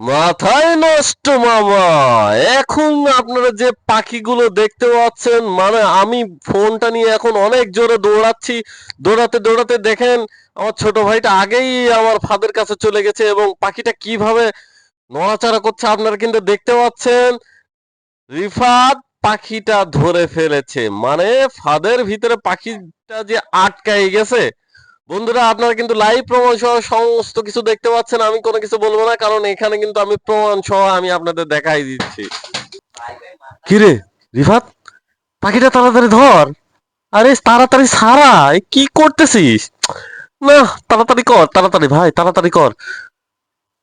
মাথায় নষ্ট মামা। এখন আপনারা যে পাখিগুলো দেখতে পাচ্ছেন মানে আমি ফোনটা নিয়ে এখন অনেক জোরে দৌড়াচ্ছি। দৌড়াতে দৌড়াতে দেখেন, আমার ছোট ভাইটা আগেই আমার ফাদের কাছে চলে গেছে এবং পাখিটা কীভাবে নড়াচড়া করছে আপনারা কিন্তু দেখতে পাচ্ছেন। রিফাত পাখিটা ধরে ফেলেছে। মানে ফাদের ভিতরে পাখিটা যে আটকাই গেছে বন্ধুরা আপনারা কিন্তু লাইভ প্রমাণ সহ সমস্ত কিছু দেখতে পাচ্ছেন। আমি কোনো কিছু বলব না কারণ এখানে কিন্তু আমি প্রমাণ সহ আমি আপনাদের দেখাই দিচ্ছি। কিরে রিফাত? পাখিটা তাড়াতাড়ি ধর। আরে তাড়াতাড়ি সারা। এ কি করতেছিস? না তাড়াতাড়ি কর তাড়াতাড়ি ভাই তাড়াতাড়ি কর।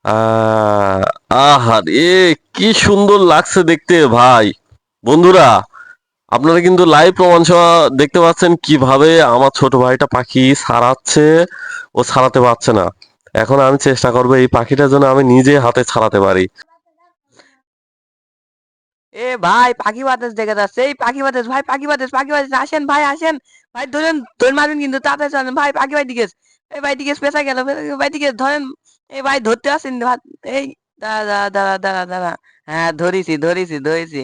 আহ, আহারে কি সুন্দর লাগছে দেখতে ভাই। বন্ধুরা আপনারা কিন্তু লাইভ প্রমাণ সহ দেখতে পাচ্ছেন কীভাবে আমার ছোট ভাইটা পাখি ছাড়াচ্ছে, ও ছাড়াতে পারছে না। এখন আমি চেষ্টা করব এই পাখিটা যেন আমি নিজে হাতে ছাড়াতে পারি। এ ভাই, পাখি বাতাস দেখে যাচ্ছে। এই পাখি বাতাস, ভাই, পাখি বাতাস পাখি বাতাস, আসেন ভাই আসেন। ভাই, ধরেন ধরে মারবেন কিন্তু, তাড়াতাড়ি ভাই, পাখি ভাই দিকে এই ভাই দিকে পেঁচা গেল ভাই দিকে ধরেন, এই ভাই, ধরতে আসেন এই দাঁড়া দাঁড়া দাঁড়া দাঁড়া। হ্যাঁ ধরিছি ধরিছি ধরিছি।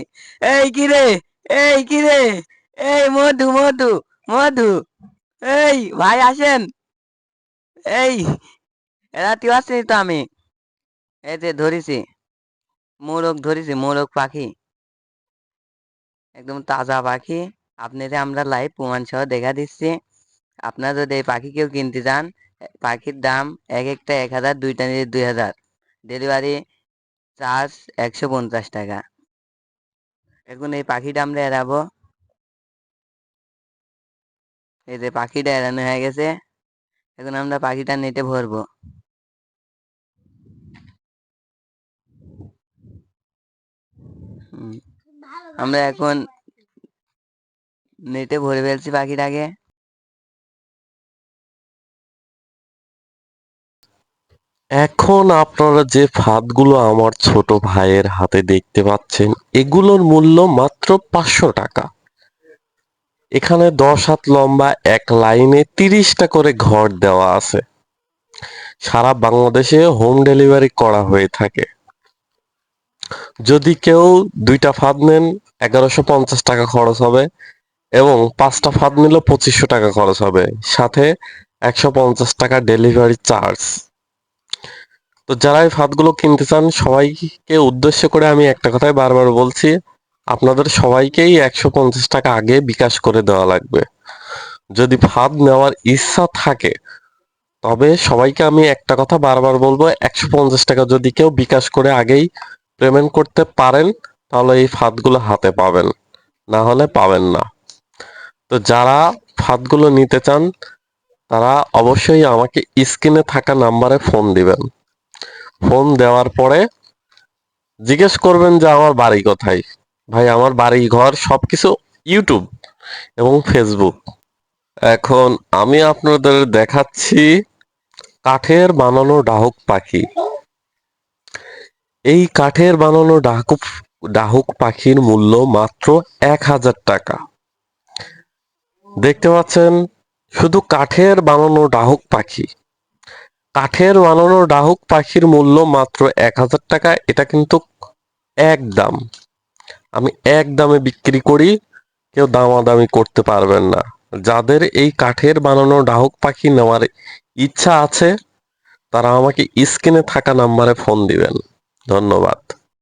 এই, কি রে? এই, কি রে? এই, মধু মধু মধু। এই, ভাই, আসেন। এই রাতি আসছি তো আমি। এই যে ধরিছি। মোরগ ধরিছি, মোরগ পাখি। একদম তাজা পাখি। আপনি আপনাদের আমরা লাইভ প্রমাণ সহ দেখা দিচ্ছি। আপনারা যদি এই পাখি কেউ কিনতে চান, পাখির দাম এক একটা এক হাজার, দুইটা নিলে দুই হাজার। ডেলিভারি চার্জ একশো পঞ্চাশ টাকা। এখন এই পাখিটা আমরা এড়াবো। এই যে পাখিটা এড়ানো হয়ে গেছে। এখন আমরা পাখিটা নেটে ভরবো। হুম, আমরা এখন নেটে ভরে ফেলছি পাখিটাকে। এখন আপনারা যে ফাঁদগুলো আমার ছোট ভাইয়ের হাতে দেখতে পাচ্ছেন, এগুলোর মূল্য মাত্র পাঁচশো টাকা। এখানে দশ হাত লম্বা এক লাইনে তিরিশটা করে ঘর দেওয়া আছে। সারা বাংলাদেশে হোম ডেলিভারি করা হয়ে থাকে। যদি কেউ দুইটা ফাঁদ নেন, এগারোশো পঞ্চাশ টাকা খরচ হবে এবং পাঁচটা ফাঁদ নিলে পঁচিশশো টাকা খরচ হবে। সাথে একশো পঞ্চাশ টাকা ডেলিভারি চার্জ। তো যারা এই ফাঁদগুলো কিনতে চান, সবাইকে উদ্দেশ্য করে আমি একটা কথাই বারবার বলছি, আপনাদের সবাইকেই একশো পঞ্চাশ টাকা আগে বিকাশ করে দেওয়া লাগবে। যদি ফাঁদ নেওয়ার ইচ্ছা থাকে, তবে সবাইকে আমি একটা কথা বারবার বলব, একশো পঞ্চাশ টাকা যদি কেউ বিকাশ করে আগেই পেমেন্ট করতে পারেন, তাহলে এই ফাঁদগুলো হাতে পাবেন, না হলে পাবেন না। তো যারা ফাঁদগুলো নিতে চান, তারা অবশ্যই আমাকে স্ক্রিনে থাকা নাম্বারে ফোন দিবেন। ফোন দেওয়ার পরে জিজ্ঞেস করবেন যে আমার বাড়ি কোথায়? ভাই, আমার বাড়ি ঘর সবকিছু ইউটিউব এবং ফেসবুক এখন আমি আপনাদের দেখাচ্ছি কাঠের বানানো ডাহুক পাখি। এই কাঠের বানানো ডাহুক ডাহুক পাখির মূল্য মাত্র এক হাজার টাকা। দেখতে পাচ্ছেন, শুধু কাঠের বানানো ডাহুক পাখি। কাঠের বানানো ডাহুক পাখির মূল্য মাত্র এক হাজার টাকা, এটা কিন্তু এক দাম। আমি এক দামে বিক্রি করি, কেউ দামাদামি করতে পারবেন না। যাদের এই কাঠের বানানো ডাহুক পাখি নেওয়ার ইচ্ছা আছে, তারা আমাকে স্ক্রিনে থাকা নাম্বারে ফোন দিবেন। ধন্যবাদ।